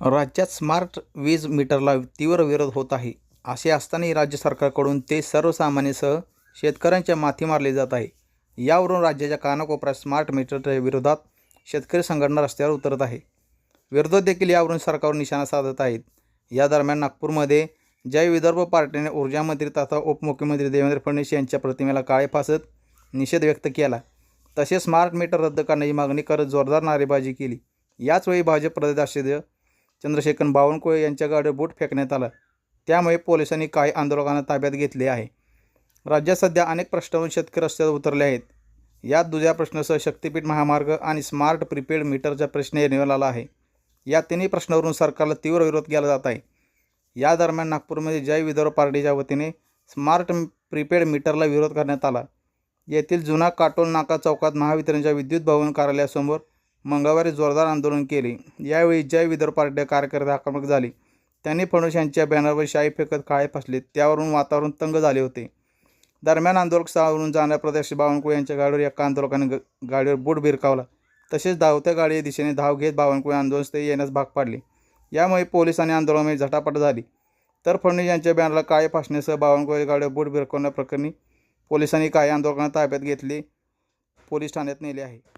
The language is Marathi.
राज्यात स्मार्ट वीज मीटरला तीव्र विरोध होत आहे. असे असतानाही राज्य सरकारकडून ते सर्वसामान्यसह शेतकऱ्यांच्या माथी मारले जात आहे. यावरून राज्याच्या कानाकोपऱ्यात स्मार्ट मीटरच्या विरोधात शेतकरी संघटना रस्त्यावर उतरत आहे. विरोधक देखील यावरून सरकारवर निशाणा साधत आहेत. या दरम्यान नागपूरमध्ये जय विदर्भ पार्टीने ऊर्जामंत्री तथा उपमुख्यमंत्री देवेंद्र फडणवीस यांच्या प्रतिमेला काळे फासत निषेध व्यक्त केला. तसेच स्मार्ट मीटर रद्द करण्याची मागणी करत जोरदार नारेबाजी केली. याचवेळी भाजप प्रदेशाध्यक्ष चंद्रशेखर बावनकुळे यांच्या गाडीवर बूट फेकण्यात आला. त्यामुळे पोलिसांनी काही आंदोलकांना ताब्यात घेतले आहे. राज्यात सध्या अनेक प्रश्नावरून शेतकरी रस्त्यावर उतरले आहेत. यात दुसऱ्या प्रश्नासह शक्तीपीठ महामार्ग आणि स्मार्ट प्रीपेड मीटरचा प्रश्न येण्यावर आला आहे. या तिन्ही प्रश्नावरून सरकारला तीव्र विरोध केला जात आहे. या दरम्यान नागपूरमध्ये जय विदर्भ पार्टीच्या वतीने स्मार्ट प्रीपेड मीटरला विरोध करण्यात आला. येथील जुना काटोल नाका चौकात महावितरणच्या विद्युत भवन कार्यालयासमोर मंगळवारी जोरदार आंदोलन केले. यावेळी जय विदर्भ पार्टी कार्यकर्ते आक्रमक झाले. त्यांनी फडणवीस यांच्या बॅनरवर शाई फेकत काळे फासले. त्यावरून वातावरण तंग झाले होते. दरम्यान आंदोलक स्थळावरून जाणाऱ्या प्रदेश बावनकुळे यांच्या गाडीवर एका आंदोलकाने गाडीवर बूट भिरकावला. तसेच धावत्या गाडी दिशेने धाव घेत बावनकुळे आंदोलनस्थळी येण्यास भाग पाडले. यामुळे पोलीस आणि आंदोलनामध्ये झटापट झाली. तर फडणवीस यांच्या बॅनरला काळे फासण्यासह बावनकुळे गाडीवर बूट भिरकवण्याप्रकरणी पोलिसांनी काही आंदोलकांना ताब्यात घेतले. पोलीस ठाण्यात नेले आहे.